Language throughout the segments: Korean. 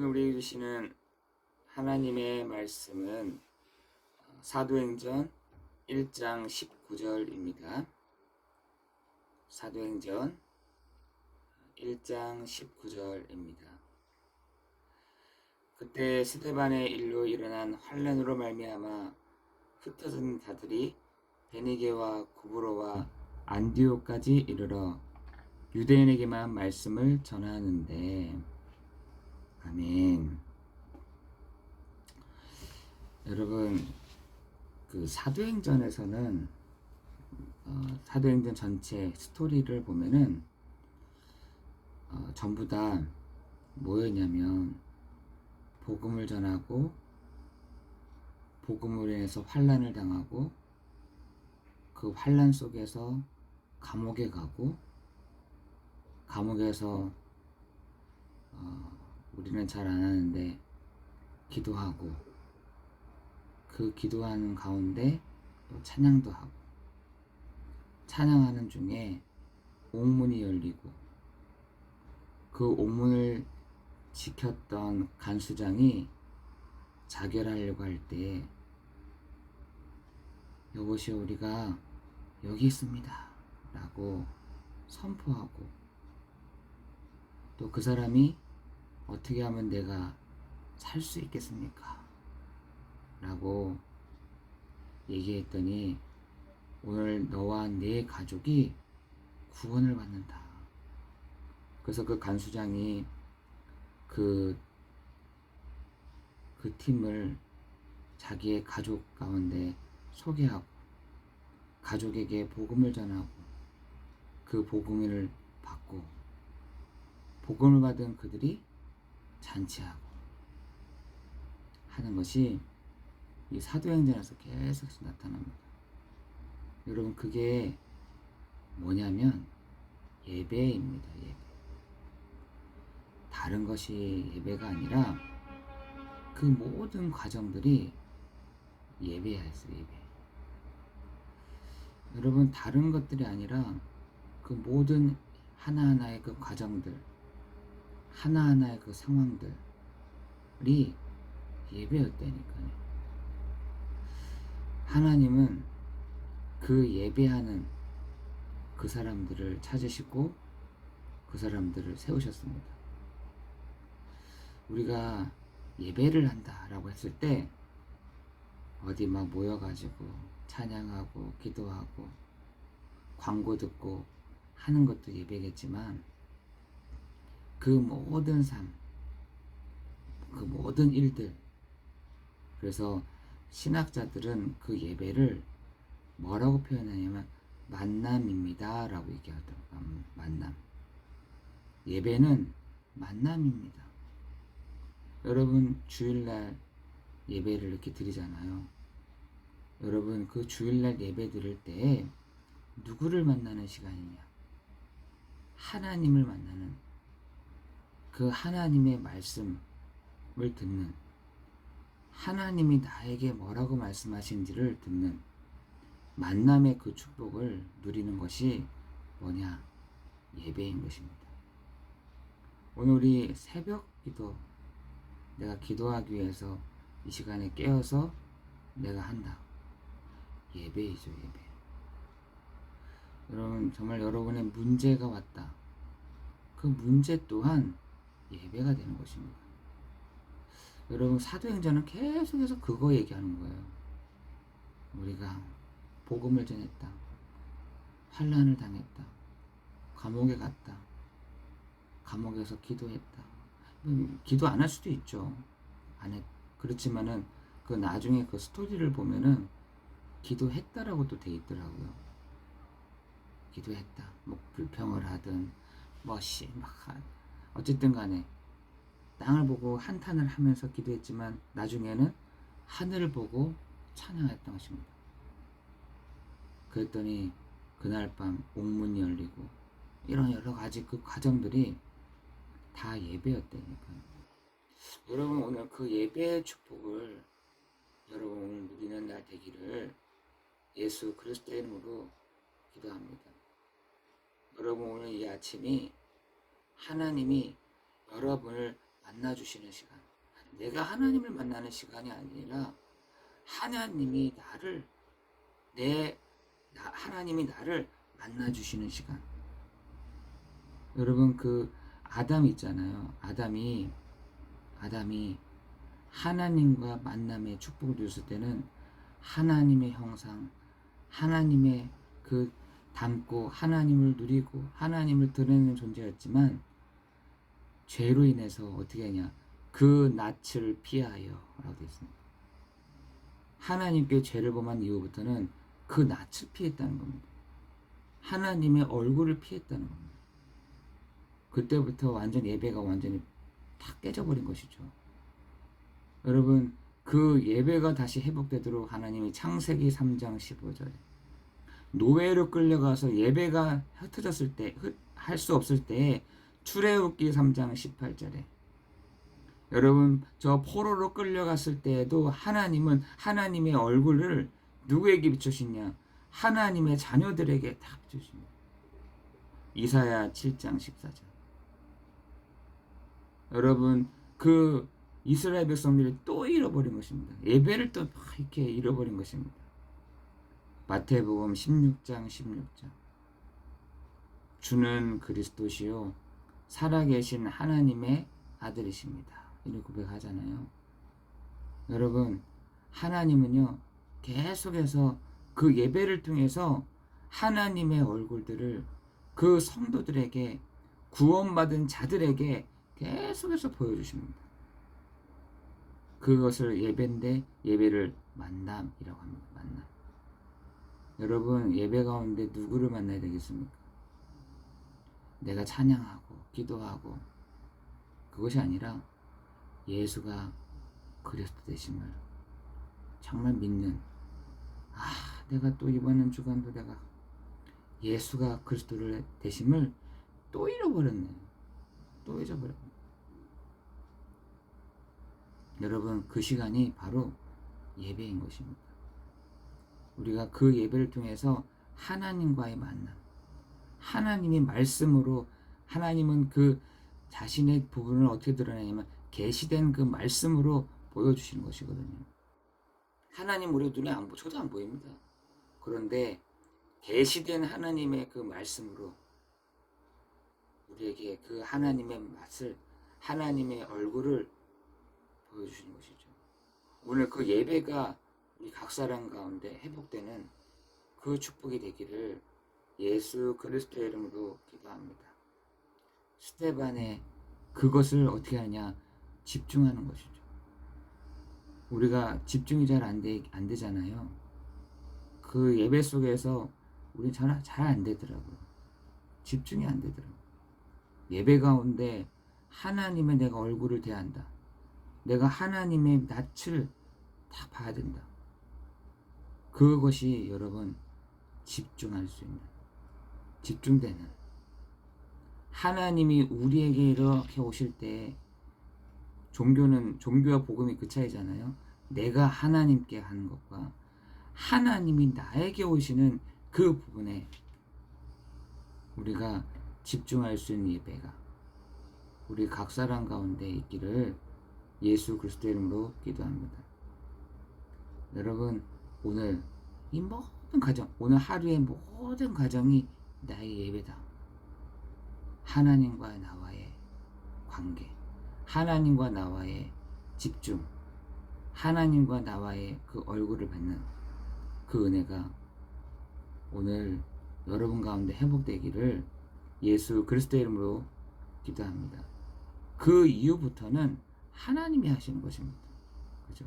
오늘 우리에게 주시는 하나님의 말씀은 사도행전 1장 19절입니다. 사도행전 1장 19절입니다. 그때 스테반의 일로 일어난 환란으로 말미암아 흩어진 자들이 베니게와 구브로와 안디오까지 이르러 유대인에게만 말씀을 전하는데 아멘. 여러분 그 사도행전에서는 어, 사도행전 전체 스토리를 보면은 어, 전부 다 뭐였냐면 복음을 전하고 복음으로 인해서 환란을 당하고 그 환란 속에서 감옥에 가고 감옥에서 어, 우리는 잘 안 하는데 기도하고 그 기도하는 가운데 또 찬양도 하고 찬양하는 중에 옥문이 열리고 그 옥문을 지켰던 간수장이 자결하려고 할 때 여보시오 우리가 여기 있습니다 라고 선포하고 또 그 사람이 어떻게 하면 내가 살 수 있겠습니까? 라고 얘기했더니 오늘 너와 내 가족이 구원을 받는다. 그래서 그 간수장이 그, 그 팀을 자기의 가족 가운데 소개하고 가족에게 복음을 전하고 그 복음을 받고 복음을 받은 그들이 잔치하고 하는 것이 이 사도행전에서 계속 나타납니다. 여러분 그게 뭐냐면 예배입니다. 예배. 다른 것이 예배가 아니라 그 모든 과정들이 예배야 했어요. 예배. 여러분 다른 것들이 아니라 그 모든 하나하나의 그 과정들 하나하나의 그 상황들이 예배였다니까요. 하나님은 그 예배하는 그 사람들을 찾으시고 그 사람들을 세우셨습니다. 우리가 예배를 한다라고 했을 때 어디 막 모여가지고 찬양하고 기도하고 광고 듣고 하는 것도 예배겠지만 그 모든 삶, 그 모든 일들. 그래서 신학자들은 그 예배를 뭐라고 표현하냐면 만남입니다. 라고 얘기하더라고요. 음, 만남. 예배는 만남입니다. 여러분, 주일날 예배를 이렇게 드리잖아요. 여러분, 그 주일날 예배 드릴 때 누구를 만나는 시간이냐? 하나님을 만나는 그 하나님의 말씀을 듣는 하나님이 나에게 뭐라고 말씀하신지를 듣는 만남의 그 축복을 누리는 것이 뭐냐? 예배인 것입니다. 오늘 우리 새벽 기도, 내가 기도하기 위해서 이 시간에 깨어서 내가 한다. 예배이죠, 예배. 여러분, 정말 여러분의 문제가 왔다. 그 문제 또한 예배가 되는 것입니다. 여러분 사도행전은 계속해서 그거 얘기하는 거예요. 우리가 복음을 전했다. 환란을 당했다. 감옥에 갔다. 감옥에서 기도했다. 음, 기도 안 할 수도 있죠. 안 했. 그렇지만은 그 나중에 그 스토리를 보면은 기도했다라고 또 돼 있더라고요. 기도했다. 뭐 불평을 하든 뭐씨 막 어쨌든 간에 땅을 보고 한탄을 하면서 기도했지만 나중에는 하늘을 보고 찬양했던 것입니다. 그랬더니 그날 밤 옥문이 열리고 이런 여러 가지 그 과정들이 다 예배였다니까요. 여러분 오늘 그 예배의 축복을 여러분 오늘 누리는 날 되기를 예수 그리스도의 이름으로 기도합니다. 여러분 오늘 이 아침이 하나님이 여러분을 만나주시는 시간. 내가 하나님을 만나는 시간이 아니라 하나님이 나를 내 나- 하나님이 나를 만나주시는 시간. 여러분 그 아담 있잖아요. 아담이 아담이 하나님과 만남의 축복을 누렸을 때는 하나님의 형상, 하나님의 그 닮고 하나님을 누리고 하나님을 드러내는 존재였지만 죄로 인해서 어떻게 하냐 그 낯을 피하여 라고 되어 있습니다. 하나님께 죄를 범한 이후부터는 그 낯을 피했다는 겁니다. 하나님의 얼굴을 피했다는 겁니다. 그때부터 완전 예배가 완전히 탁 깨져버린 것이죠. 여러분 그 예배가 다시 회복되도록 하나님이 창세기 3장 15절에 노예로 끌려가서 예배가 흩어졌을 때 할 수 없을 때에 출애굽기 3장 18절에 여러분 저 포로로 끌려갔을 때에도 하나님은 하나님의 얼굴을 누구에게 비추시냐 하나님의 자녀들에게 다 비추십니다. 이사야 7장 14절 여러분 그 이스라엘 백성들이 또 잃어버린 것입니다. 예배를 또 이렇게 잃어버린 것입니다. 마태복음 16장 16절 주는 그리스도시요 살아계신 하나님의 아들이십니다. 이렇게 고백하잖아요. 여러분 하나님은요 계속해서 그 예배를 통해서 하나님의 얼굴들을 그 성도들에게 구원받은 자들에게 계속해서 보여주십니다. 그것을 예배인데 예배를 만남이라고 합니다. 만남. 여러분 예배 가운데 누구를 만나야 되겠습니까? 내가 찬양하고 기도하고 그것이 아니라 예수가 그리스도 되심을 정말 믿는 아 내가 또 이번 주간도 내가 예수가 그리스도를 되심을 또 잃어버렸네. 또 잊어버렸네. 여러분 그 시간이 바로 예배인 것입니다. 우리가 그 예배를 통해서 하나님과의 만남 하나님이 말씀으로 하나님은 그 자신의 부분을 어떻게 드러내냐면 계시된 그 말씀으로 보여주시는 것이거든요. 하나님 우리 눈에 안 보, 저도 안 보입니다. 그런데 계시된 하나님의 그 말씀으로 우리에게 그 하나님의 맛을 하나님의 얼굴을 보여주시는 것이죠. 오늘 그 예배가 우리 각 사람 가운데 회복되는 그 축복이 되기를 예수 그리스도의 이름으로 기도합니다. 스테반의 그것을 어떻게 하냐 집중하는 것이죠. 우리가 집중이 잘 안 되잖아요. 그 예배 속에서 우리 잘, 잘 안 되더라고요. 집중이 안 되더라고요. 예배 가운데 하나님의 내가 얼굴을 대한다. 내가 하나님의 낯을 다 봐야 된다. 그것이 여러분 집중할 수 있는 집중되는 하나님이 우리에게 이렇게 오실 때 종교는 종교와 복음이 그 차이잖아요. 내가 하나님께 하는 것과 하나님이 나에게 오시는 그 부분에 우리가 집중할 수 있는 예배가 우리 각 사람 가운데 있기를 예수 그리스도 이름으로 기도합니다. 여러분 오늘 이 모든 가정 오늘 하루의 모든 가정이 나의 예배다. 하나님과 나와의 관계, 하나님과 나와의 집중, 하나님과 나와의 그 얼굴을 받는 그 은혜가 오늘 여러분 가운데 회복되기를 예수 그리스도 이름으로 기도합니다. 그 이후부터는 하나님이 하시는 것입니다. 그죠?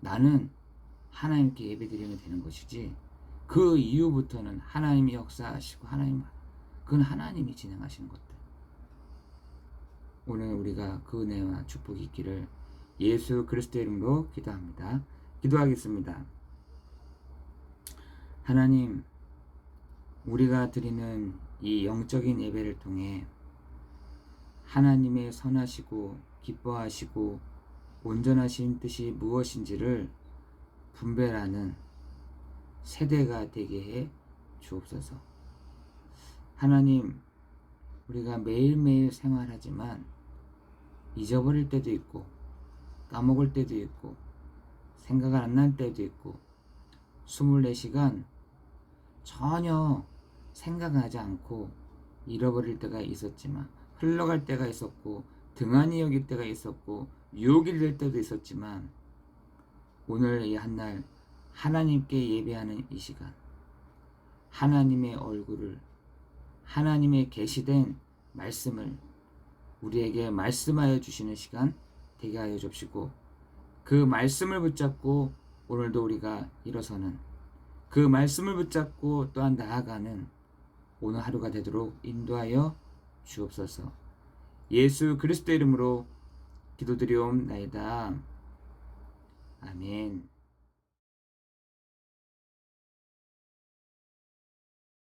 나는 하나님께 예배드리면 되는 것이지 그 이후부터는 하나님이 역사하시고 하나님 그건 하나님이 진행하시는 것들. 오늘 우리가 그 은혜와 축복이 있기를 예수 그리스도 이름으로 기도합니다. 기도하겠습니다. 하나님, 우리가 드리는 이 영적인 예배를 통해 하나님의 선하시고 기뻐하시고 온전하신 뜻이 무엇인지를 분별하는 세대가 되게 해 주옵소서. 하나님, 우리가 매일매일 생활하지만 잊어버릴 때도 있고 까먹을 때도 있고 생각 안날 때도 있고 24시간 전혀 생각하지 않고 잃어버릴 때가 있었지만 흘러갈 때가 있었고 등한히 여길 때가 있었고 유혹이 될 때도 있었지만 오늘 이 한 날 하나님께 예배하는 이 시간 하나님의 얼굴을 하나님의 계시된 말씀을 우리에게 말씀하여 주시는 시간 되게 하여 줍시고 그 말씀을 붙잡고 오늘도 우리가 일어서는 그 말씀을 붙잡고 또한 나아가는 오늘 하루가 되도록 인도하여 주옵소서. 예수 그리스도 이름으로 기도드리옵나이다. 아멘.